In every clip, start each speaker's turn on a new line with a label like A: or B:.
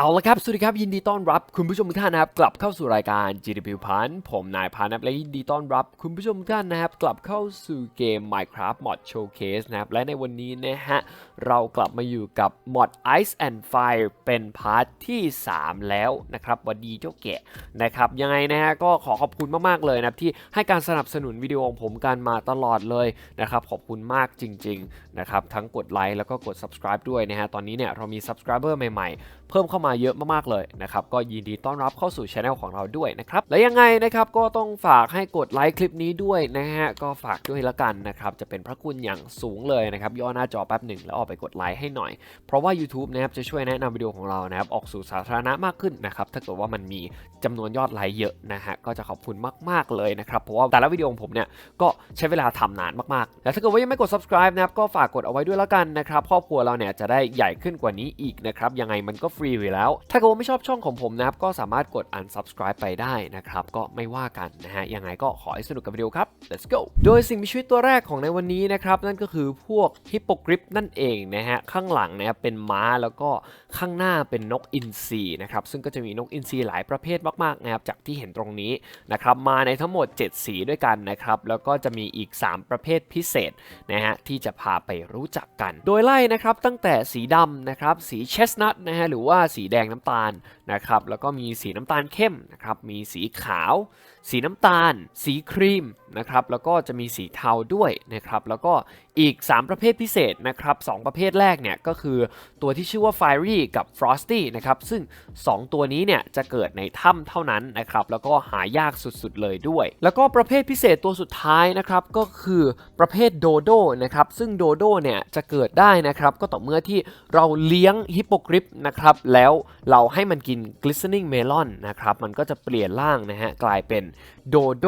A: เอาละครับ สวัสดีครับ ยินดีต้อนรับคุณผู้ชมทุกท่านนะครับ กลับเข้าสู่รายการ GDP พันผมนายพานับและยินดีต้อนรับคุณผู้ชมทุกท่านนะครับ กลับเข้าสู่เกม Minecraft Mod Showcase นะครับ และในวันนี้นะฮะ เรากลับมาอยู่กับ Mod Ice and Fire เป็นพาร์ทที่ 3 แล้วนะครับวันดีเจ้าแกะนะครับ ยังไงนะฮะ ก็ขอขอบคุณมาก ๆ เลยนะครับที่ให้การสนับสนุนวิดีโอของผมกันมาตลอดเลยนะครับ ขอบคุณมากจริง ๆ นะครับ ทั้งกดไลค์แล้วก็กด subscribe ด้วยนะฮะ ตอนนี้เนี่ยเรามี subscriber ใหม่ๆ เพิ่มเข้ามาเยอะมากๆเลยนะครับก็ยินดีต้อนรับเข้าสู่ช anel ของเราด้วยนะครับและยังไงนะครับก็ต้องฝากให้กดไลค์คลิปนี้ด้วยนะฮะก็ฝากด้วยละกันนะครับจะเป็นพระคุณอย่างสูงเลยนะครับย่อหน้าจอแป๊บหนึ่งแล้วออกไปกดไลค์ให้หน่อย เพราะว่า YouTube นะครับจะช่วยแนะนำวิดีโอของเรานะครับออกสู่สาธารณะมากขึ้นนะครับถ้าเกิดว่ามันมีจำนวนยอดไลค์เยอะนะฮะก็จะขอบคุณมาก ๆเลยนะครับเพราะว่าแต่ละวิดีโอของผมเนี่ยก็ใช้เวลาทำนานมากๆและถ้าเกิดว่ายังไม่กด subscribe นะครับก็ฝากกดเอาไว้ด้วยละกันนะครับครอบครัวเราเนี่ยจะได้ใหญ่ขึ้นกว่านี้อีกนะครับยังไงมันก็ฟรีอยู่แล้ว ถ้าเกิดว่าไม่ชอบช่องของผมนะครับ ก็สามารถกด unsubscribe ไปได้นะครับ ก็ไม่ว่ากันนะฮะ ยังไงก็ขอให้สนุกกับวิดีโอครับ let's go โดยสิ่งมีชีวิตตัวแรกของในวันนี้นะครับ นั่นก็คือพวกฮิปโปกริปนั่นเองนะฮะ ข้างหลังนะครับเป็นม้าแล้วก็ข้างหน้าเป็นนกอินทรีนะครับ ซึ่งก็จะมีนกอินทรีหลายประเภทมากๆนะครับ จากที่เห็นตรงนี้นะครับ มาในทั้งหมด 7 สีด้วยกันนะครับ แล้วก็จะมีอีก 3 ประเภทพิเศษนะฮะที่จะพาไปรู้จักกัน โดยไล่นะครับตั้งแต่สีดำนะครับ สีเชสนัทนะฮะหรือว่าสีแดงน้ำตาล นะครับแล้วก็มีสีน้ำตาลเข้มนะครับมีสีขาว สีน้ำตาล สีครีมนะครับแล้วก็จะมีสีเทาด้วยนะครับแล้วก็อีก 3 ประเภทพิเศษนะครับสองประเภทแรกเนี่ยก็คือตัวที่ชื่อว่า Fiery กับ Frosty นะครับซึ่ง 2 ตัวนี้เนี่ยจะเกิดในถ้ำเท่านั้นนะครับแล้วก็หายากสุดๆเลยด้วย แล้วก็ประเภทพิเศษตัวสุดท้ายนะครับก็คือประเภทโดโดนะครับซึ่งโดโดเนี่ยจะเกิดได้นะครับก็ต่อเมื่อที่เราเลี้ยงฮิปโปกริปนะครับแล้วเราให้มันกิน glistening melon นะครับ มันก็จะเปลี่ยนร่างนะฮะ กลายเป็นโดโด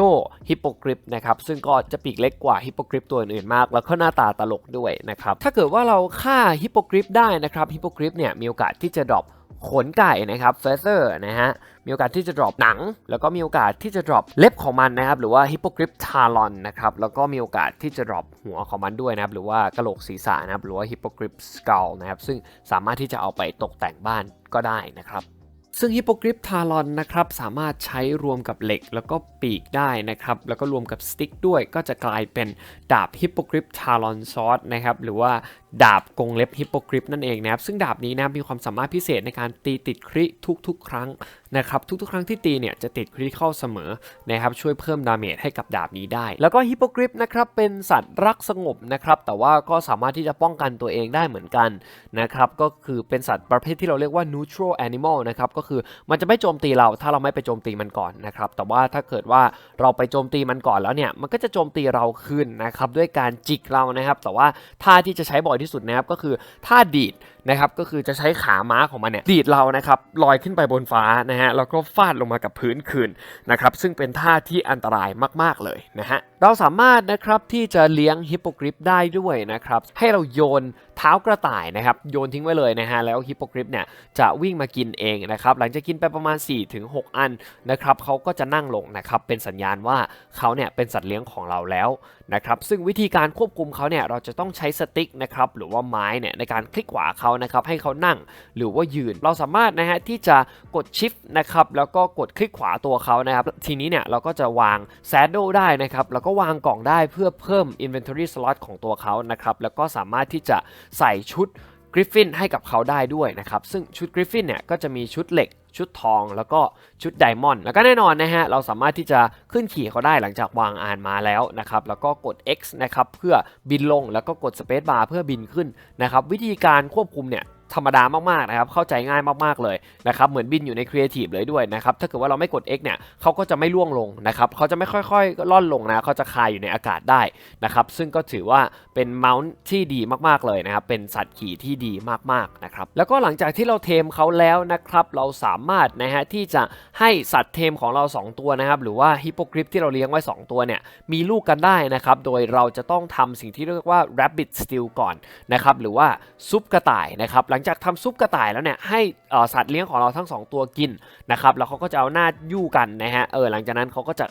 A: ฮิปโปกริปนะครับ ซึ่งก็จะปีกเล็กกว่าฮิปโปกริปตัวอื่นๆมาก แล้วก็หน้าตาตลกด้วยนะครับ ถ้าเกิดว่าเราฆ่าฮิปโปกริปได้นะครับ ฮิปโปกริปเนี่ยมีโอกาสที่จะดรอปขนไก่นะครับเฟเซอร์นะฮะมีโอกาสที่จะดรอปหนัง แล้วก็มีโอกาสที่จะดรอปเล็บของมันนะครับหรือว่าฮิปโปกริปทารอนนะครับแล้วก็มีโอกาสที่จะดรอปหัวของมันด้วยนะครับหรือว่ากระโหลกศีรษะนะครับหรือว่าฮิปโปกริปสก l ลนะครับซึ่งสามารถที่จะเอาไปตกแต่งบ้านก็ได้นะครับ ซึ่งฮิปโปกริปทารอนนะครับสามารถใช้รวมกับเหล็กแล้วก็ปีกได้นะครับแล้วก็รวมกับสติ๊กด้วยก็จะกลายเป็นดาบฮิปโปกริปทารอนซอสนะครับหรือว่า ดาบกงเล็บฮิปโปกริปนั่นเองนะครับซึ่งดาบนี้นะมีความสามารถพิเศษในการตีติดคริทุกๆ ครั้งนะครับทุกๆ ครั้งที่ตีเนี่ยจะติดคริเข้าเสมอนะครับช่วยเพิ่มดาเมจให้กับดาบนี้ได้ แล้วก็ฮิปโปกริปนะครับเป็นสัตว์รักสงบนะครับแต่ว่าก็สามารถที่จะป้องกันตัวเองได้เหมือนกันนะครับก็คือเป็นสัตว์ประเภทที่เราเรียกว่า neutral animal นะครับก็คือมันจะไม่โจมตีเราถ้าเราไม่ไปโจมตีมันก่อนนะครับแต่ว่าถ้าเกิดว่าเราไปโจมตีมันก่อนแล้วเนี่ยมันก็จะโจมตีเราคืนนะครับด้วยการจิกเรานะครับแต่ว่าท่าที่จะใช้บ่อยที่สุดนะครับก็คือท่าดีดนะครับก็คือจะใช้ขาม้าของมันเนี่ยดีดเรานะครับลอยขึ้นไปบนฟ้านะฮะแล้วก็ฟาดลงมากับพื้นคืนนะครับซึ่งเป็นท่าที่อันตรายมาก ๆ เลยนะฮะเราสามารถนะครับที่จะเลี้ยงฮิปโปกริปได้ด้วยนะครับให้เราโยนเท้ากระต่ายนะครับโยนทิ้งไว้เลยนะฮะแล้วฮิปโปกริปเนี่ยจะวิ่งมากินเองนะครับหลังจากกินไปประมาณ 4-6 อันนะครับเขาก็จะนั่งลงนะครับเป็นสัญญาณว่าเขาเนี่ยเป็นสัตว์เลี้ยงของเราแล้วนะครับซึ่งวิธีการควบคุมเขาเนี่ยเราจะต้องใช้สติ๊กนะครับหรือว่าไม้เนี่ยในการคลิกขวาเขานะครับให้เขานั่งหรือว่ายืน เราสามารถนะฮะที่จะกดชิฟนะครับแล้วก็กดคลิกขวาตัวเขานะครับทีนี้เนี่ยเราก็จะวาง saddle ได้นะครับแล้วก็วางกล่องได้เพื่อเพิ่ม inventory slot ของตัวเขานะครับแล้วก็สามารถที่จะใส่ชุด กริฟฟินให้กับเขาได้ด้วยนะครับซึ่งชุดกริฟฟินเนี่ยก็จะมีชุดเหล็ก ชุดทอง แล้วก็ชุดไดมอนด์แล้วก็แน่นอนนะฮะเราสามารถที่จะขึ้นขี่เขาได้หลังจากวางอ่านมาแล้วนะครับแล้วก็กด X นะครับเพื่อบินลงแล้วก็กด Space Bar เพื่อบินขึ้นนะครับวิธีการควบคุมเนี่ย ธรรมดามากๆนะครับเข้าใจง่ายมากๆเลยนะครับเหมือนบินอยู่ในครีเอทีฟเลยด้วยนะครับถ้าเกิดว่าเราไม่กด X เนี่ยเขาก็จะไม่ล่วงลงนะครับเขาจะไม่ค่อยๆล่อนลงนะเขาจะคายอยู่ในอากาศได้นะครับซึ่งก็ถือว่าเป็นเมาส์ที่ดีมากๆเลยนะครับเป็นสัตว์ขี่ที่ดีมากๆนะครับแล้วก็หลังจากที่เราเทมเขาแล้วนะครับเราสามารถนะฮะที่จะให้สัตว์เทมของเรา 2 ตัวนะครับหรือว่าฮิปโปกริปที่เราเลี้ยงไว้ 2 ตัวเนี่ยมีลูกกันได้นะครับโดยเราจะต้องทำสิ่งที่เรียกว่า rabbit stew ก่อนนะครับหรือว่าซุปกระต่ายนะครับหลังจากทำซุปกระต่ายแล้วเนี่ยให้อ่อสัตว์เลี้ยงของเราทั้ง 2 ตัวกินนะครับแล้วเขาก็จะเอาหน้ายู่กันนะฮะเออหลังจากนั้นเขาก็จะ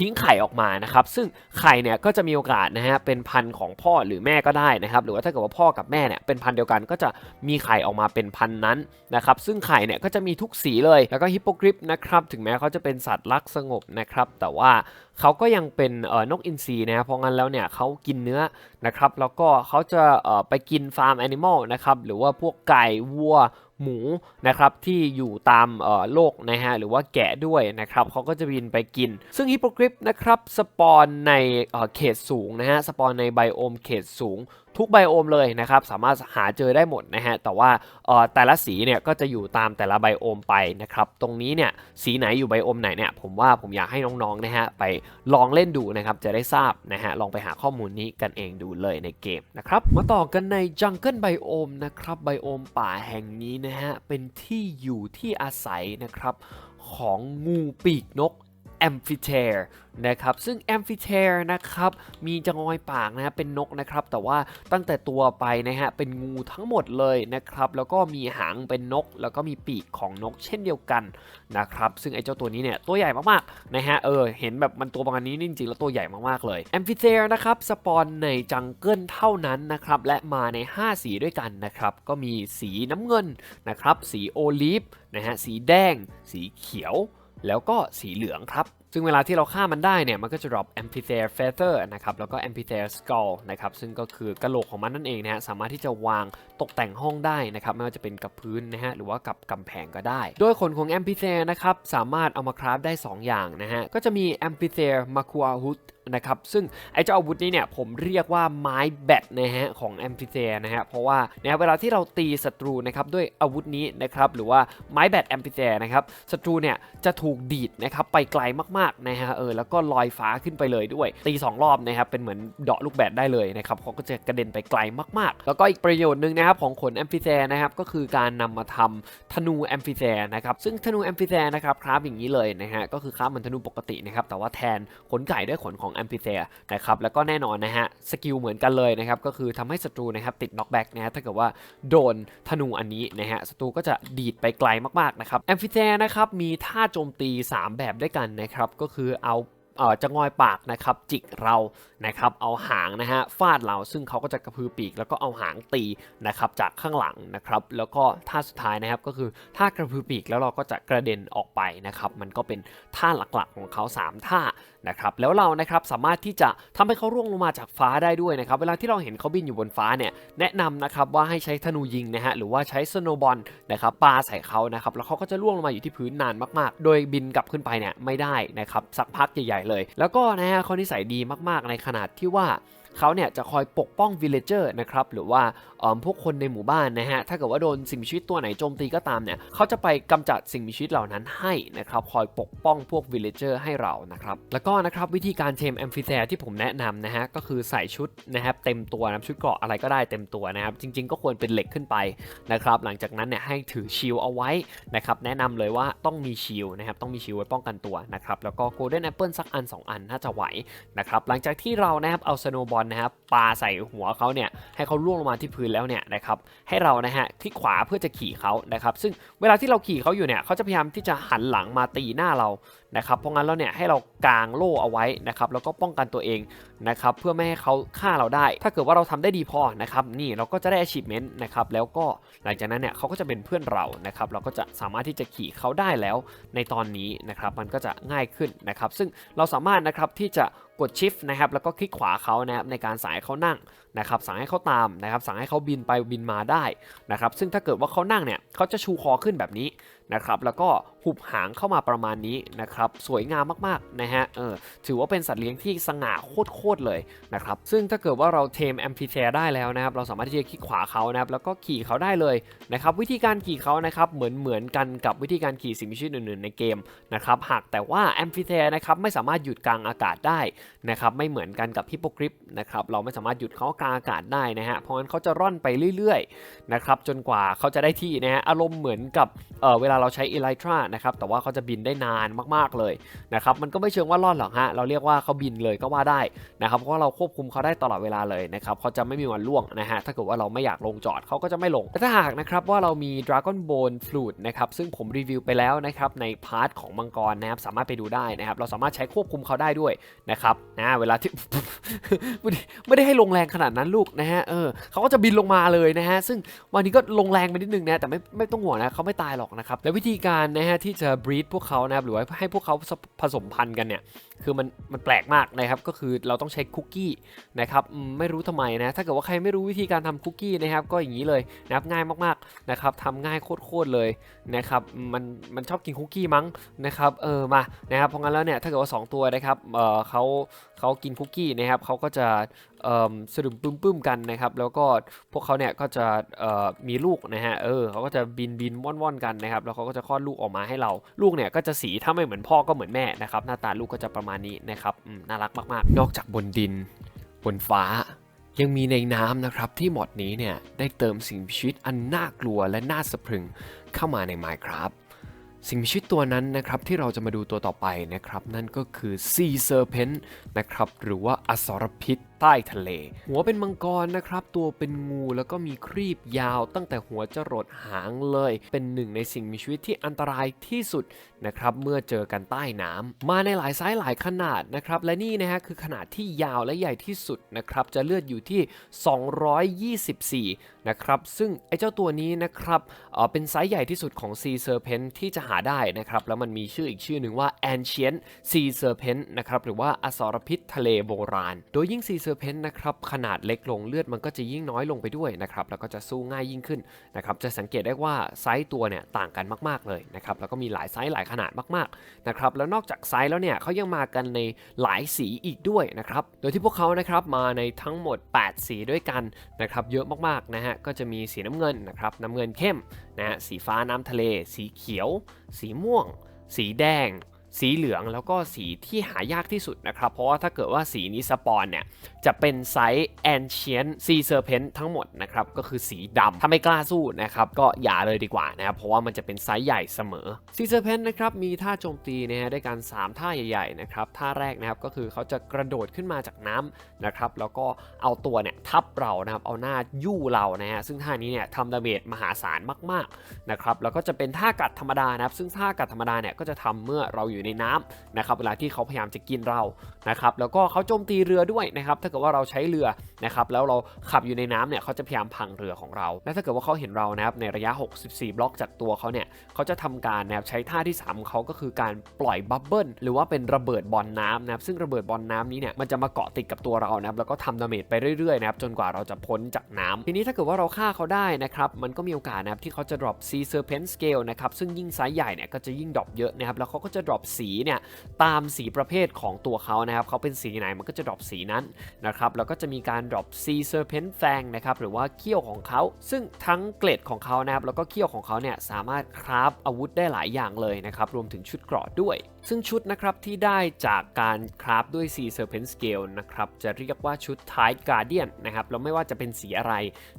A: ทิ้งไข่ออกมานะครับซึ่งไข่เนี่ยก็จะมีโอกาสนะฮะเป็นพันธุ์ของพ่อหรือแม่ก็ได้นะครับหรือว่าถ้าเกิดว่าพ่อกับแม่เนี่ยเป็นพันธุ์เดียวกันก็จะมีไข่ออกมาเป็นพันธุ์นั้นนะครับซึ่งไข่เนี่ยก็จะมีทุกสีเลยแล้วก็ฮิปโปกริปนะครับถึงแม้เขาจะเป็นสัตว์รักสงบนะครับแต่ว่าเขาก็ยังเป็นนกอินทรีนะเพราะงั้นแล้วเนี่ยเขากินเนื้อนะครับแล้วก็เขาจะไปกินฟาร์มแอนิมอลนะครับหรือว่าพวกไก่วัว หมูนะครับที่อยู่ตามโลกนะฮะหรือว่าแกะด้วยนะครับเขาก็จะบินไปกิน ซึ่งฮิปโปกริปนะครับสปอนในเเขตสูงนะฮะสปอนในไบโอมเขตสูง ทุกไบโอมเลยนะครับสามารถหาเจอได้หมดนะฮะแต่ว่าเอ่อแต่ละสีเนี่ยก็จะอยู่ตามแต่ละไบโอมไปนะครับตรงนี้เนี่ยสีไหนอยู่ไบโอมไหนเนี่ยผมว่าผมอยากให้น้องๆนะฮะไปลองเล่นดูนะครับจะได้ทราบนะฮะลองไปหาข้อมูลนี้กันเองดูเลยในเกมนะครับมาต่อกันในจังเกิลไบโอมนะครับไบโอมป่าแห่งนี้นะฮะเป็นที่อยู่ที่อาศัยนะครับของงูปีกนก แอมฟิเทรนะครับซึ่งแอมฟิเทรนะครับมีจงอยปากนะฮะเป็นนกนะครับแต่ว่าตั้งแต่ตัวไปนะฮะเป็นงูทั้งหมดเลยนะครับแล้วก็มีหางเป็นนก แล้วก็มีปีกของนกเช่นเดียวกันนะครับซึ่งไอ้เจ้าตัวนี้เนี่ยตัวใหญ่มากๆนะฮะเออเห็นแบบมันตัวประมาณนี้นี่จริงๆแล้วตัวใหญ่มากๆเลยแอมฟิเทรนะครับสปอนในจังเกิลเท่านั้นนะครับและมาใน 5 สีด้วยกันนะครับก็มีสีน้ำเงินนะครับสีโอลิฟนะฮะสีแดง สีเขียว แล้วก็สีเหลืองครับ ซึ่งเวลาที่เราฆ่ามันได้เนี่ย มันก็จะ drop Amphitheater Feather นะครับ แล้วก็ Amphitheater Skull นะครับ ซึ่งก็คือกระโหลกของมันนั่นเองนะฮะ สามารถที่จะวางตกแต่งห้องได้นะครับ ไม่ว่าจะเป็นกับพื้นนะฮะ หรือว่ากับกำแพงก็ได้ โดยขนของ Amphitheater นะครับ สามารถเอามาคราฟได้ 2 อย่างนะฮะ ก็จะมี Amphitheater Makua Hood นะครับ ซึ่งไอ้เจ้าอาวุธนี้เนี่ยผมเรียกว่าไม้แบตนะฮะของ a m p h i t h e a นะฮะเพราะว่าเนี่ยเวลาที่เราตีศัตรูนะครับด้วยอาวุธนี้นะครับหรือว่าไม้แบต a m p h i t h e a นะครับศัตรูเนี่ยจะถูกดีดนะครับไปไกลมากๆนะฮะเออแล้วก็ลอยฟ้าขึ้นไปเลยด้วย ตี 2 รอบนะครับเป็นเหมือนเดาะลูกแบตได้เลยนะครับเขาก็จะกระเด็นไปไกลมากๆ แล้วก็อีกประโยชน์หนึ่งนะครับของขน a m p h i t h e a นะครับก็คือการนำมาทำธนู a m p h i t h e a นะครับซึ่งธนู a m p h i t h e a นะครับครับอย่างนี้เลยนะฮะก็คือครับเหมือนธนูปกตินะครับแต่ว่าแทนขนไก่ด้วยขนของ a m p h i t h e a นะครับแล้วก็แน่นอนนะฮะสกิลเหมือนกันเลยนะครับก็คือทำให้ศัตรูนะครับติดน็อกแบ็กนะฮะถ้าเกิดว่าโดนธนูอันนี้นะฮะศัตรูก็จะดีดไปไกลมากๆนะครับแอมฟิเทนะครับมีท่าโจมตี 3 แบบด้วยกันนะครับก็คือเอา จะงอยปากนะครับจิกเรานะครับเอาหางนะฮะฟาดเราซึ่งเขาก็จะกระพือปีก แล้วก็เอาหางตีนะครับจากข้างหลังนะครับแล้วก็ท่าสุดท้ายนะครับก็คือท่ากระพือปีกแล้วเราก็จะกระเด็นออกไปนะครับมันก็เป็นท่าหลักๆของเขา 3 ท่านะครับแล้วเรานะครับสามารถที่จะทำให้เขาร่วงลงมาจากฟ้าได้ด้วยนะครับเวลาที่เราเห็นเขาบินอยู่บนฟ้าเนี่ยแนะนำนะครับว่าให้ใช้ธนูยิงนะฮะหรือว่าใช้สโนบอลนะครับปาใส่เขานะครับแล้วเขาก็จะร่วงลงมาอยู่ที่พื้นนานมากๆ โดยบินกลับขึ้นไปเนี่ยไม่ได้นะครับสักพักใหญ่ๆเลย แล้วก็นะฮะเขานิสัยดีมากๆในขนาดที่ว่า เขาเนี่ยจะคอยปกป้องวิลเลเจอร์นะครับหรือว่าพวกคนในหมู่บ้านนะฮะถ้าเกิดว่าโดนสิ่งมีชีวิตตัวไหนโจมตีก็ตามเนี่ยเขาจะไปกำจัดสิ่งมีชีวิตเหล่านั้นให้นะครับคอยปกป้องพวกวิลเลเจอร์ให้เรานะครับแล้วก็นะครับวิธีการเทมแอมฟิเซที่ผมแนะนำนะฮะก็คือใส่ชุดนะครับเต็มตัวนะชุดเกราะอะไรก็ได้เต็มตัวนะครับจริง ๆ ก็ควรเป็นเหล็กขึ้นไปนะครับหลังจากนั้นเนี่ยให้ถือชิลเอาไว้นะครับแนะนำเลยว่าต้องมีชิลนะครับต้องมีชิลไว้ป้องกันตัวนะครับแล้วก็โกลเด้นแอปเปิลสักอัน 2 อันน่าจะไหวนะครับหลังจากที่เรานะครับเอาสโนบอลนะครับปาใส่หัวเขาเนี่ยให้เขาล่วงลงมาที่พื้นแล้วเนี่ยนะครับให้เรานะฮะคลิกขวาเพื่อจะขี่เขานะครับซึ่งเวลาที่เราขี่เขาอยู่เนี่ยเขาจะพยายามที่จะหันหลังมาตีหน้าเรานะครับเพราะงั้นแล้วเนี่ยให้เรากางโล่เอาไว้นะครับแล้วก็ป้องกันตัวเองนะครับเพื่อไม่ให้เขาฆ่าเราได้ ถ้าเกิดว่าเราทำได้ดีพอนะครับนี่เราก็จะได้ achievement นะครับแล้วก็หลังจากนั้นเนี่ยเขาก็จะเป็นเพื่อนเรานะครับเราก็จะสามารถที่จะขี่เขาได้แล้วในตอนนี้นะครับมันก็จะง่ายขึ้นนะครับซึ่งเราสามารถนะครับที่จะ กด shift นะครับแล้วก็คลิกขวาเขานะครับในการสั่งให้เขานั่งนะครับสั่งให้เขาตามนะครับสั่งให้เขาบินไปบินมาได้นะครับซึ่งถ้าเกิดว่าเขานั่งเนี่ยเขาจะชูคอขึ้นแบบนี้นะครับแล้วก็ หุบหางเข้ามาประมาณนี้นะครับสวยงามมากๆนะฮะเออถือว่าเป็นสัตว์เลี้ยงที่สง่าโคตรๆเลยนะครับซึ่งถ้าเกิดว่าเราเทมแอมฟิเทได้แล้วนะครับเราสามารถที่จะคลิกขวาเขานะครับแล้วก็ขี่เขาได้เลยนะครับวิธีการขี่เขานะครับเหมือนเหมือนกันกับวิธีการขี่สิ่งมีชีวิตอื่นๆในเกมนะครับหากแต่ว่าแอมฟิเทนะครับไม่สามารถหยุดกลางอากาศได้นะครับไม่เหมือนกันกับฮิปโปกริปนะครับเราไม่สามารถหยุดเขากลางอากาศได้นะฮะเพราะงั้นเขาจะร่อนไปเรื่อยๆนะครับจนกว่าเขาจะได้ที่นะฮะอารมณ์เหมือนกับเออเวลาลาเราใช้เอลิทรานะครับแต่ว่าเขาจะบินได้นานมากๆเลยนะครับมันก็ไม่เชิงว่าล่อนหรอกฮะเราเรียกว่าเขาบินเลยก็ว่าได้นะครับเพราะาเราควบคุมเขาได้ตลอดเวลาเลยนะครับเขาจะไม่มีวันล่วงนะฮะถ้าเกิดว่าเราไม่อยากลงจอดเขาก็จะไม่ลงแต่ถ้าหากนะครับว่าเรามี Dragon Bone Flute นะครับซึ่งผมรีวิวไปแล้วนะครับในพาร์ทของมังกรนะครับสามารถไปดูได้นะครับเราสามารถใช้ควบคุมเขาได้ด้วยนะครับนะเวลาที่ไม่ได้ไม่ได้ให้ลงแรงขนาดนั้นลูกนะฮะเออเขาก็จะบินลงมาเลยนะฮะซึ่งวันนี้ก็ลงแรงไปนิดนึงนะแต่ไม่ไม่ต้องห่วงนะเขาไม่ตายหรอกนะครับและวิธีการนะฮะที่จะบรีดพวกเขานะครับหรือว่าให้พวกเขาผสมพันธุ์กันเนี่ยคือมันมันแปลกมากนะครับก็คือเราต้องใช้คุกกี้นะครับไม่รู้ทำไมนะถ้าเกิดว่าใครไม่รู้วิธีการทำคุกกี้นะครับก็อย่างนี้เลยนะครับง่ายมากๆนะครับทำง่ายโคตรๆเลยนะครับมันมันชอบกินคุกกี้มั้งนะครับเออมานะครับเพราะงั้นแล้วเนี่ยถ้าเกิดว่าสองตัวนะครับเออเขา เขากินคุกกี้นะครับเขาก็จะสะดุมปึ้มๆกันนะครับ แล้วก็พวกเขาเนี่ยก็จะมีลูกนะฮะเออเขาก็จะบินบินว่อนๆกันนะครับ แล้วเขาก็จะคลอดลูกออกมาให้เรา ลูกเนี่ยก็จะสีถ้าไม่เหมือนพ่อก็เหมือนแม่นะครับ หน้าตาลูกก็จะประมาณนี้นะครับน่ารักมากๆ นอกจากบนดิน บนฟ้า ยังมีในน้ำนะครับที่หมดนี้เนี่ยได้เติมสิ่งมีชีวิตอันน่ากลัวและน่าสะพรึงเข้ามาใน Minecraft สิ่งมีชีวิตตัวนั้นนะครับที่เราจะมาดูตัวต่อไปนะครับ นั่นก็คือ Sea Serpent นะครับหรือว่าอสรพิษ ใต้ทะเล หัวเป็นมังกรนะครับ ตัวเป็นงูแล้วก็มีครีบยาวตั้งแต่หัวจรดหางเลย เป็นหนึ่งในสิ่งมีชีวิตที่อันตรายที่สุดนะครับเมื่อเจอกันใต้น้ำมาในหลายไซส์หลายขนาดนะครับ และนี่นะฮะคือขนาดที่ยาวและใหญ่ที่สุดนะครับจะเลือดอยู่ที่ 224 นะครับ ซึ่งไอ้เจ้าตัวนี้นะครับเเป็นไซส์ใหญ่ที่สุดของ Sea Serpent ที่จะหาได้นะครับ แล้วมันมีชื่ออีกชื่อหนึ่งว่า Ancient Sea Serpent นะครับหรือว่าอสรพิษทะเลโบราณ โดยยิ่ง Sea Serpent เพชรนะครับขนาดเล็กลงเลือดมันก็จะยิ่งน้อยลงไปด้วยนะครับแล้วก็จะสู้ง่ายยิ่งขึ้นนะครับจะสังเกตได้ว่าไซส์ตัวเนี่ยต่างกันมากๆเลยนะครับแล้วก็มีหลายไซส์หลายขนาดมากๆนะครับแล้วนอกจากไซส์แล้วเนี่ยเขายังมากันในหลายสีอีกด้วยนะครับโดยที่พวกเขานะครับมาในทั้งหมด 8 สีด้วยกันนะครับเยอะมากๆนะฮะก็จะมีสีน้ำเงินนะครับน้ำเงินเข้มนะฮะสีฟ้าน้ำทะเล สีเขียว สีม่วง สีแดง สีเหลืองแล้วก็สีที่หายากที่สุดนะครับ เพราะว่าถ้าเกิดว่าสีนี้สปอนเนี่ย จะเป็นไซส์ Ancient Sea Serpent ทั้งหมดนะครับ ก็คือสีดำถ้าไม่กล้าสู้นะครับ ก็อย่าเลยดีกว่านะครับ เพราะว่ามันจะเป็นไซส์ใหญ่เสมอ Sea Serpent นะครับ มีท่าโจมตีนะฮะด้วยการ 3 ท่าใหญ่ๆนะครับ ท่าแรกนะครับก็คือเขาจะกระโดดขึ้นมาจากน้ำนะครับ แล้วก็เอาตัวเนี่ยทับเรานะครับ เอาหน้ายู่เรานะฮะ ซึ่งท่านี้เนี่ยทำดาเมจมหาศาลมากๆนะครับ แล้วก็จะเป็นท่ากัดธรรมดานะครับ ซึ่งท่ากัดธรรมดาเนี่ยก็จะทำเมื่อเราอยู่ในน้ำนะครับเวลาที่เขาพยายามจะกินเรานะครับแล้วก็เขาโจมตีเรือด้วยนะครับถ้าเกิดว่าเราใช้เรือนะครับแล้วเราขับอยู่ในน้ำเนี่ยเขาจะพยายามพังเรือของเรา และถ้าเกิดว่าเขาเห็นเรานะครับในระยะ 64 บล็อกจากตัวเขาเนี่ยเขาจะทำการนะครับใช้ท่าที่3ของเขาก็คือการปล่อยบับเบิ้ลหรือว่าเป็นระเบิดบอลน้ำนะครับซึ่งระเบิดบอลน้ำนี้เนี่ยมันจะมาเกาะติดกับตัวเรานะครับแล้วก็ทำดาเมจไปเรื่อยๆนะครับจนกว่าเราจะพ้นจากน้ำทีนี้ถ้าเกิดว่าเราฆ่าเขาได้นะครับมันก็มีโอกาสนะครับที่เขาจะ drop Sea Serpent Scale นะครับซึ่งยิ่งไซส์ใหญ่เนี่ยก็จะยิ่งดรอปเยอะนะครับแล้วเขาก็จะ drop สีเนี่ยตามสีประเภทของตัวเขานะครับเขาเป็นสีไหนมันก็จะดรอปสีนั้นนะครับแล้วก็จะมีการดรอปซีเซอร์เพนแฟงนะครับหรือว่าเขี้ยวของเขา ซึ่งทั้งเกล็ดของเขานะครับแล้วก็เขี้ยวของเขาเนี่ยสามารถคราฟอาวุธได้หลายอย่างเลยนะครับรวมถึงชุดเกราะด้วย ซึ่งชุดนะครับที่ได้จากการคราฟด้วย Sea Serpent Scale นะครับจะเรียกว่าชุด Tide Guardian นะครับแล้วไม่ว่าจะเป็นสีอะไร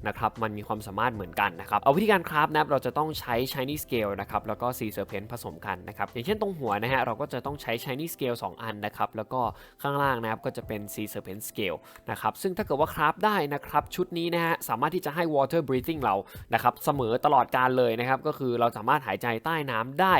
A: นะครับมันมีความสามารถเหมือนกันนะครับเอาวิธีการคราฟนะครับเราจะต้องใช้ Shiny Scale นะครับแล้วก็ Sea Serpent ผสมกันนะครับอย่างเช่นตรงหัวนะฮะเราก็จะต้องใช้ Shiny Scale 2 อันนะครับแล้วก็ข้างล่างนะครับก็จะเป็น Sea Serpent Scale นะครับซึ่งถ้าเกิดว่าคราฟได้นะครับชุดนี้นะฮะสามารถที่จะให้ Water Breathing เรานะครับเสมอตลอดการเลยนะครับก็คือเราสามารถหายใจใต้น้ำได้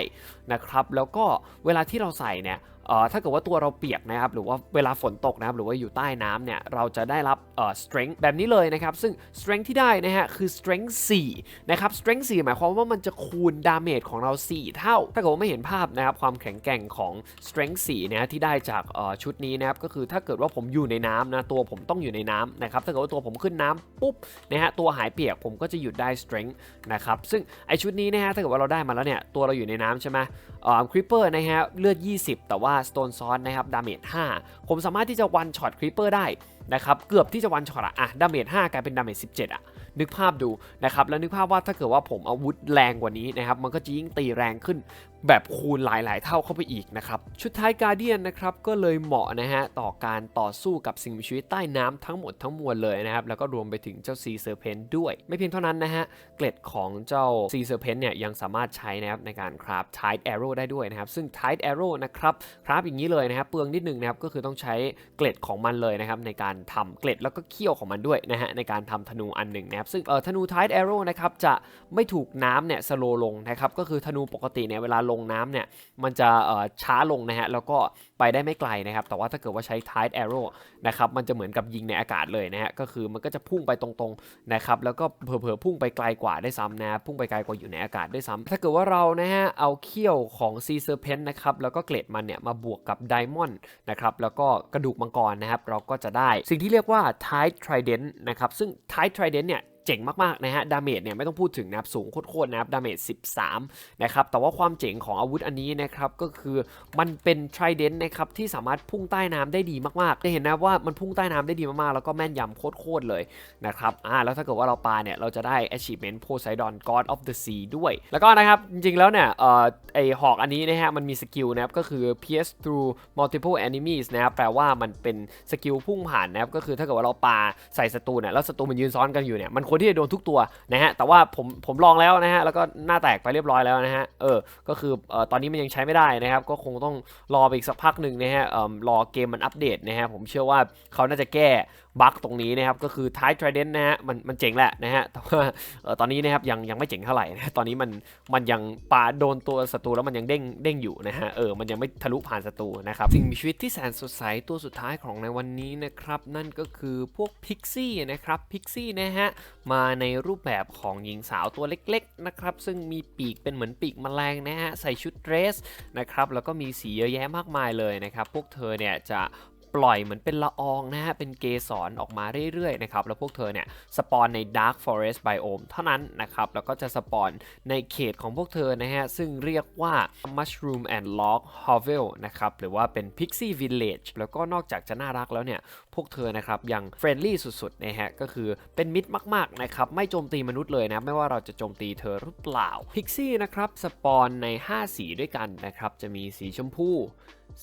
A: นะครับแล้วก็เวลาที่ที่เราใส่เนี่ยเอ่อถ้าเกิดว่าตัวเราเปียกนะครับหรือว่าเวลาฝนตกนะครับหรือว่าอยู่ใต้น้ำเนี่ยเราจะได้รับเอ่อ strength แบบนี้เลยนะครับ ซึ่ง strength ที่ได้นะฮะคือ strength 4นะครับ strength 4 หมายความว่ามันจะคูณ damage ของเรา 4 เท่า ถ้าเกิดว่าไม่เห็นภาพนะครับความแข็งแกร่งของ strength 4นะฮะที่ได้จากเอ่อชุดนี้นะครับก็คือถ้าเกิดว่าผมอยู่ในน้ำนะตัวผมต้องอยู่ในน้ำนะครับถ้าเกิดว่าตัวผมขึ้นน้ำปุ๊บนะฮะตัวหายเปียกผมก็จะหยุดได้ strength นะครับซึ่งไอชุดนี้นะฮะถ้าเกิดว่าเราได้มาแล้วเนี่ยตัวเราอยู่ในน้ำใช่ไหม คริปเปอร์นะฮะเลือด 20 แต่ว่าสโตนซอนนะครับดาเมจ5ผมสามารถที่จะวันช็อตคริปเปอร์ได้นะครับเกือบที่จะวันช็อตอะอะดาเมจ5กลายเป็นดาเมจ17อะนึกภาพดูนะครับแล้วนึกภาพว่าถ้าเกิดว่าผมอาวุธแรงกว่านี้นะครับมันก็จะยิ่งตีแรงขึ้น แบบคูณหลาย ๆ เท่าเข้าไปอีกนะครับ ชุดท้ายการเดียนนะครับก็เลยเหมาะนะฮะต่อการต่อสู้กับสิ่งมีชีวิตใต้น้ำทั้งหมดทั้งมวลเลยนะครับ แล้วก็รวมไปถึงเจ้าซีเซอร์เพนด้วย ไม่เพียงเท่านั้นนะฮะ เกล็ดของเจ้าซีเซอร์เพนเนี่ยยังสามารถใช้นะครับในการคราฟ Tide Arrow ได้ด้วยนะครับ ซึ่ง Tide Arrow นะครับคราฟอย่างนี้เลยนะครับเปลืองนิดนึงนะครับก็คือต้องใช้เกล็ดของมันเลยนะครับในการทำเกล็ดแล้วก็เขี้ยวของมันด้วยนะฮะในการทำธนูอันหนึ่งนะครับซึ่งเออธนู Tide Arrow นะครับจะไม่ถูกน้ำเนี่ยสโลลงนะครับก็คือธนูปกติเนี่ยเวลาลงงน้ำเนี่ยมันจะช้าลงนะฮะแล้วก็ไปได้ไม่ไกลนะครับ แต่ว่าถ้าเกิดว่าใช้ Tide Arrow นะครับมันจะเหมือนกับยิงในอากาศเลยนะฮะก็คือมันก็จะพุ่งไปตรงๆนะครับแล้วก็เผลอๆพุ่งไปไกลกว่าได้ซ้ำนะพุ่งไปไกลกว่าอยู่ในอากาศได้ซ้ำถ้าเกิดว่าเรานะฮะเอาเขี้ยวของซีเซอร์เพนนะครับแล้วก็เกล็ดมันเนี่ยมาบวกกับไดมอนด์นะครับแล้วก็กระดูกมังกรนะครับเราก็จะได้ สิ่งที่เรียกว่า Tide Trident นะครับซึ่ง Tide Trident เนี่ย เจ๋งมากๆนะฮะ ดาเมจเนี่ยไม่ต้องพูดถึงนะครับ สูงโคตรๆนะครับ ดาเมจ 13 นะครับ แต่ว่าความเจ๋งของอาวุธอันนี้นะครับ ก็คือมันเป็นทริเดนนะครับ ที่สามารถพุ่งใต้น้ำได้ดีมากๆจะเห็นนะว่ามันพุ่งใต้น้ำได้ดีมากๆ แล้วก็แม่นยำโคตรๆเลยนะครับ อ่า แล้วถ้าเกิดว่าเราปาเนี่ย เราจะได้ achievement Poseidon God of the Sea ด้วย แล้วก็นะครับ จริงๆ แล้วเนี่ย เอ่อ ไอหอกอันนี้นะฮะ มันมีสกิลนะครับ ก็คือ pierce through multiple enemies นะครับ แปลว่ามันเป็นสกิลพุ่งผ่านนะครับ ก็คือถ้าเกิดว่าเราปาใส่ศัตรูเนี่ย แล้วศัตรูมันยืนซ้อนกันอยู่เนี่ย มันควรที่จะโดนทุกตัวนะฮะแต่ว่าผมผมลองแล้วนะฮะแล้วก็หน้าแตกไปเรียบร้อยแล้วนะฮะเออก็คือออตอนนี้มันยังใช้ไม่ได้นะครับ ก็คงต้องรอไปอีกสักพักหนึ่งนะฮะเอ่อรอเกมมันอัปเดตนะฮะผมเชื่อว่าเขาน่าจะแก้ บั๊กตรงนี้นะครับก็คือท้าย Trident นะฮะมันมันเจ๋งแหละนะฮะแต่ว่าตอนนี้นะครับยังยังไม่เจ๋งเท่าไหร่นะตอนนี้มันมันยังปาโดนตัวศัตรูแล้วมันยังเด้งเด้งอยู่นะฮะเออมันยังไม่ทะลุผ่านศัตรูนะครับสิ่งมีชีวิตที่แสนสดใสตัวสุดท้ายของในวันนี้นะครับนั่นก็คือพวกพิกซี่นะครับพิกซี่นะฮะมาในรูปแบบของหญิงสาวตัวเล็กๆนะครับซึ่งมีปีกเป็นเหมือนปีกแมลงนะฮะใส่ชุดเดรสนะครับแล้วก็มีสีเยอะแยะมากมายเลยนะครับพวกเธอเนี่ยจะ ปล่อยเหมือนเป็นละอองนะฮะ เป็นเกสรออกมาเรื่อยๆนะครับ แล้วพวกเธอเนี่ยสปอนใน Dark Forest Biome เท่านั้นนะครับ แล้วก็จะสปอนในเขตของพวกเธอนะฮะ ซึ่งเรียกว่า Mushroom and Log Hovel นะครับ หรือว่าเป็น Pixie Village แล้วก็นอกจากจะน่ารักแล้วเนี่ย พวกเธอนะครับยังเฟรนลี่สุดๆนะฮะ ก็คือเป็นมิตรมากๆนะครับ ไม่โจมตีมนุษย์เลยนะ ไม่ว่าเราจะโจมตีเธอหรือเปล่า Pixie นะครับสปอนใน 5 สีด้วยกันนะครับ จะมีสีชมพู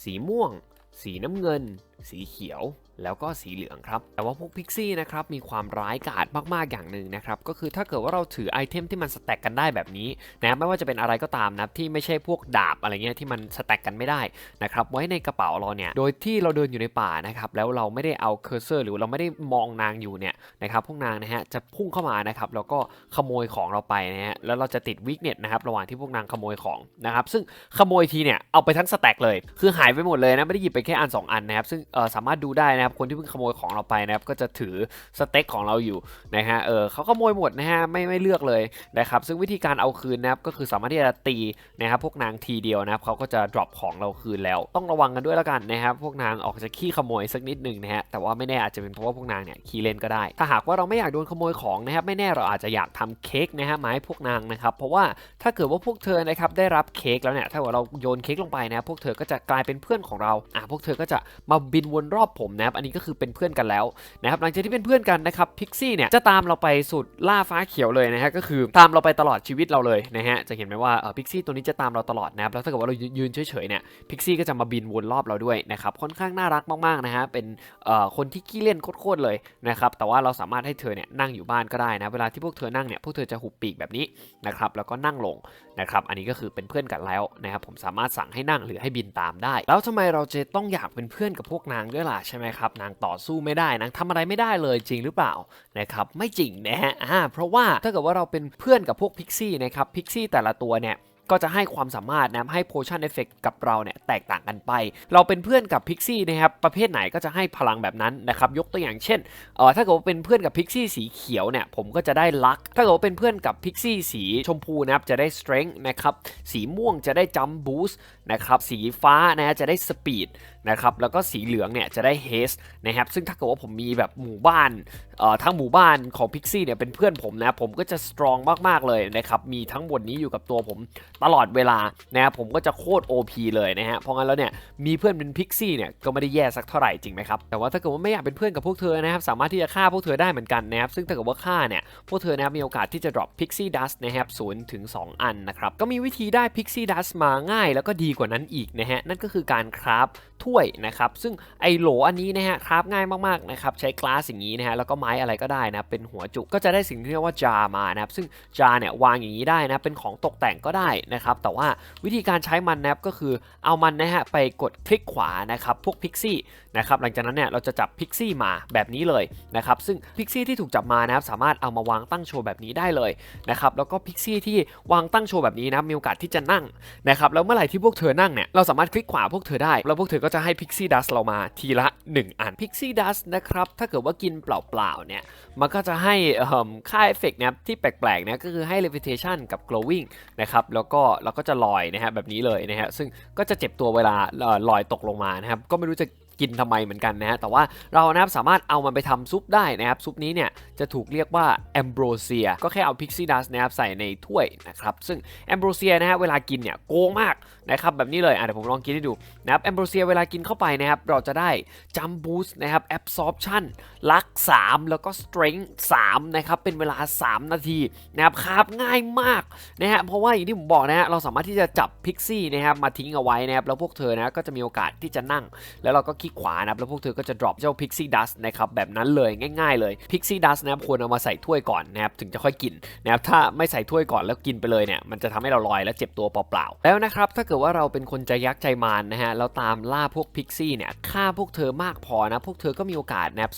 A: สีม่วง สีน้ำเงิน สีเขียว แล้วก็สีเหลืองครับ แต่ว่าพวกพิกซี่นะครับมีความร้ายกาจมากๆอย่างหนึ่งนะครับ ก็คือถ้าเกิดว่าเราถือไอเทมที่มันสแต็กกันได้แบบนี้นะไม่ว่าจะเป็นอะไรก็ตามนะที่ไม่ใช่พวกดาบอะไรเงี้ยที่มันสแต็กกันไม่ได้นะครับไว้ในกระเป๋าเราเนี่ยโดยที่เราเดินอยู่ในป่านะครับแล้วเราไม่ได้เอาเคอร์เซอร์ หรือเราไม่ได้มองนางอยู่เนี่ยนะครับพวกนางนะฮะจะพุ่งเข้ามานะครับแล้วก็ขโมยของเราไปนะฮะแล้วเราจะติดวิกเน็ตนะครับระหว่างที่พวกนางขโมยของนะครับซึ่งขโมยทีเนี่ยเอาไปทั้งสแต็กเลย คือหายไปหมดเลยนะไม่ได้หยิบไปแค่อันสองอันนะครับซึ่งสามารถดูได้นะครับคนที่เพิ่งขโมยของเราไปนะครับก็จะถือสเต็กของเราอยู่นะฮะเออเขาขโมยหมดนะฮะไม่ไม่เลือกเลยนะครับซึ่งวิธีการเอาคืนนะครับก็คือสามารถที่จะตีนะครับพวกนางทีเดียวนะครับเขาก็จะ drop ของเราคืนแล้ว ต้องระวังกันด้วยแล้วกันนะครับพวกนางออกจะขี้ขโมยสักนิดหนึ่งนะฮะแต่ว่าไม่แน่อาจจะเป็นเพราะว่าพวกนางเนี่ยขี้เล่นก็ได้ ถ้าหากว่าเราไม่อยากโดนขโมยของนะครับไม่แน่เราอาจจะอยากทำเค้กนะฮะมาให้พวกนางนะครับเพราะว่าถ้าเกิดว่าพวกเธอนะครับได้รับเค้กแล้วเนี่ยถ้าว่าเราโยนเค้กลงไปนะพวกเธอก็จะกลายเป็นเพื่อนของเราอะพวกเธอก็จะมาบินวนรอบผมนะครับอันนี้ก็คือเป็นเพื่อนกันแล้วนะครับหลังจากที่เป็นเพื่อนกันนะครับพิกซี่เนี่ยจะตามเราไปสุดล่าฟ้าเขียวเลยนะฮะก็คือตามเราไปตลอดชีวิตเราเลยนะฮะจะเห็นไหมว่าเออพิกซี่ตัวนี้จะตามเราตลอดนะครับแล้วถ้าเกิดว่าเรายืนเฉยๆเนี่ยพิกซี่ก็จะมาบินวนรอบเราด้วยนะครับค่อนข้างน่ารักมากๆนะฮะเป็นเอ่อคนที่ขี้เล่นโคตรๆเลยนะครับแต่ว่าเราสามารถให้เธอเนี่ยนั่งอยู่บ้านก็ได้นะเวลาที่พวกเธอนั่งเนี่ยพวกเธอจะหุบปีกแบบนี้นะครับแล้วก็นั่งลงนะครับอันนี้ก็คือเป็นเพื่อนกันแล้วนะครับผมสามารถสั่งให้นั่งหรือให้บินตามได้ แล้วทำไมเราจะต้องอยากเป็นเพื่อนกับพวกนางด้วยล่ะใช่ไหมครับนางต่อสู้ไม่ได้นางทำอะไรไม่ได้เลยจริงหรือเปล่านะครับไม่จริงนะฮะอ่าเพราะว่าถ้าเกิดว่าเราเป็นเพื่อนกับพวกพิกซี่นะครับพิกซี่แต่ละตัวเนี่ยก็จะให้ความสามารถนะให้ potion effect กับเราเนี่ยแตกต่างกันไป เราเป็นเพื่อนกับพิกซี่นะครับประเภทไหนก็จะให้พลังแบบนั้นนะครับยกตัวอย่างเช่นเออถ้าเกิดว่าเป็นเพื่อนกับพิกซี่สีเขียวเนี่ยผมก็จะได้ลัคถ้าเกิดว่าเป็นเพื่อนกับพิกซี่สีชมพูนะครับจะได้ strength นะครับสีม่วงจะได้ jump boost นะครับสีฟ้านะฮะจะได้ speed นะครับแล้วก็สีเหลืองเนี่ยจะได้ haste นะครับซึ่งถ้าเกิดว่าผมมีแบบหมู่บ้านเอ่อทั้งหมู่บ้านของพิกซี่เนี่ยเป็นเพื่อนผมนะผมก็จะ strong มากๆเลยนะครับมีทั้งหมดนี้อยู่กับตัวผมตลอดเวลานะครับผมก็จะโคตร OP เลยนะฮะเพราะงั้นแล้วเนี่ยมีเพื่อนเป็นพิกซี่เนี่ยก็ไม่ได้แย่สักเท่าไหร่จริงไหมครับแต่ว่าถ้าเกิดว่าไม่อยากเป็นเพื่อนกับพวกเธอนะครับสามารถที่จะฆ่าพวกเธอได้เหมือนกันนะครับซึ่งถ้าเกิดว่าฆ่าเนี่ยพวกเธอนะครับมีโอกาสที่จะ drop pixie dust นะครับ0ถึง2อันนะครับก็มีวิธีได้ pixie dust มาง่าย แล้วก็ดีกว่านั้นอีกนะฮะนั่นก็คือการคราฟถ้วยนะครับ ซึ่งไอโหลอันนี้นะฮะคราฟง่ายมากๆนะครับใช้กลาสอย่างนี้นะฮะแล้วก็ไม้อะไรก็ได้นะเป็นหัวจุกก็จะได้สิ่งที่เรียกว่าจามานะครับซึ่งจาเนี่ยวางอย่างนี้ได้นะเป็นของตกแต่งก็ได้นะครับแต่ว่าวิธีการใช้มันนะครับก็คือเอามันนะฮะไปกดคลิกขวานะครับพวกพิกซี่นะครับหลังจากนั้นเนี่ยเราจะจับพิกซี่มาแบบนี้เลยนะครับซึ่งพิกซี่ที่ถูกจับมานะครับสามารถเอามาวางตั้งโชว์แบบนี้ได้เลยนะครับแล้วก็พิกซี่ที่วางตั้งโชว์แบบนี้นะมีโอกาสที่จะนั่งนะครับแล้วเมื่อไหร่ที่พวกเธอนั่งเนี่ยเราสามารถคลิกขวาพวกเธอได้ แล้วพวกเธอก็จะให้พิกซี่ดัสเรามาทีละ 1 อันพิกซี่ดัสนะครับ ถ้าเกิดว่ากินเปล่าๆเนี่ย มันก็จะให้ค่าเอฟเฟกต์นะที่แปลกๆนะก็คือให้ levitation กับ glowing นะครับแล้วก็เราก็จะลอยนะฮะแบบนี้เลยนะฮะซึ่งก็จะเจ็บตัวเวลาลอยตกลงมานะครับก็ไม่รู้จะ กินทำไมเหมือนกันนะฮะแต่ว่าเรานะครับสามารถเอามันไปทำซุปได้นะครับซุปนี้เนี่ยจะถูกเรียกว่า ambrosia ก็แค่เอา pixie dust นะครับใส่ในถ้วยนะครับซึ่ง ambrosia นะฮะเวลากินเนี่ยโกงมากนะครับแบบนี้เลยอะเดี๋ยวผมลองกินให้ดูนะครับ ambrosia เวลากินเข้าไปนะครับเราจะได้ jump boost นะครับ absorption ลัก 3 แล้วก็ strength 3นะครับเป็นเวลา 3 นาทีนะครับคาบง่ายมากนะฮะเพราะว่าอย่างที่ผมบอกนะฮะเราสามารถที่จะจับ pixie นะครับมาทิ้งเอาไว้นะครับแล้วพวกเธอนะก็จะมีโอกาสที่จะนั่ง แล้วเราก็คลิกขวานะครับแล้วพวกเธอก็จะ drop เจ้า pixie dust นะครับแบบนั้นเลยง่ายๆเลย pixie dust นะครับควรเอามาใส่ถ้วยก่อนนะครับถึงจะค่อยกินนะครับถ้าไม่ใส่ถ้วยก่อนแล้วกินไปเลยเนี่ยมันจะทำให้เราลอยและเจ็บตัวเปล่าๆแล้วนะครับถ้าเกิดว่าเราเป็นคนใจยักษ์ใจมารนะฮะเราตามล่าพวก pixie เนี่ยฆ่าพวกเธอมากพอนะพวกเธอก็มีโอกาสนะครับ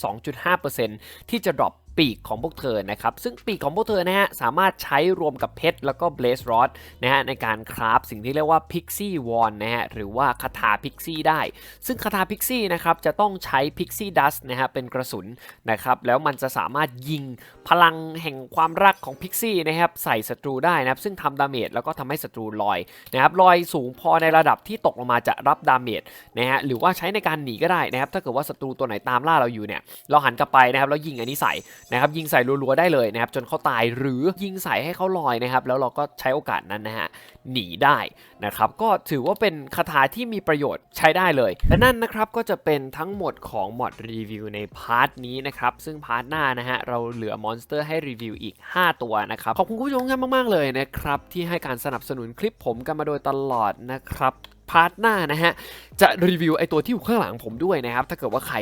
A: 2.5%ที่จะ drop ปี ปีกของพวกเธอนะครับ ซึ่งปีกของพวกเธอนะฮะสามารถใช้รวมกับเพชรแล้วก็เบลสรอดนะฮะในการคราฟสิ่งที่เรียกว่าพิกซี่วอนนะฮะหรือว่าคาถาพิกซี่ได้ ซึ่งคาถาพิกซี่นะครับจะต้องใช้พิกซี่ดัสนะฮะเป็นกระสุนนะครับแล้วมันจะสามารถยิงพลังแห่งความรักของพิกซี่นะครับใส่ศัตรูได้นะครับซึ่งทำดาเมจแล้วก็ทำให้ศัตรูลอยนะครับลอยสูงพอในระดับที่ตกลงมาจะรับดาเมจนะฮะหรือว่าใช้ในการหนีก็ได้นะครับถ้าเกิดว่าศัตรูตัวไหนตามล่าเราอยู่เนี่ยเราหันกลับไปนะครับแล้วยิงอันนี้ใส่นะครับยิงใส่รัวๆได้เลยนะครับจนเขาตายหรือยิงใส่ให้เขาลอยนะครับแล้วเราก็ใช้โอกาสนั้นนะฮะหนีได้นะครับก็ถือว่าเป็นคาถาที่มีประโยชน์ใช้ได้เลยและนั่นนะครับก็จะเป็นทั้งหมดของมอดรีวิวในพาร์ทนี้นะครับซึ่งพาร์ทหน้านะฮะเราเหลือมอนสเตอร์ให้รีวิวอีก 5 ตัวนะครับขอบคุณคุณผู้ชมกันมากๆเลยนะครับที่ให้การสนับสนุนคลิปผมกันมาโดยตลอดนะครับ พาร์ทหน้านะฮะ จะรีวิวไอตัวที่อยู่ข้างหลังผมด้วยนะครับ ถ้าเกิดว่าใคร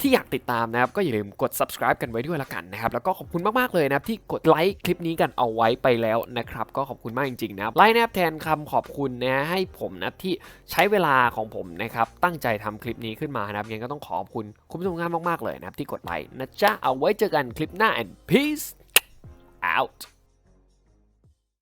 A: ที่อยากติดตามนะครับ ก็อย่าลืมกด subscribe กันไว้ด้วยละกันนะครับ แล้วก็ขอบคุณมาก ๆ เลยนะครับ ที่กดไลค์คลิปนี้กันเอาไว้ไปแล้วนะครับ ก็ขอบคุณมากจริง ๆ นะครับไลค์นะครับแทนคำขอบคุณนะให้ผมนะที่ใช้เวลาของผมนะครับตั้งใจทำคลิปนี้ขึ้นมานะครับยังก็ต้องขอบคุณคุณผู้ชมมากๆเลยนะครับที่กดไลค์นะจ๊ะเอาไว้เจอกันคลิปหน้า and peace out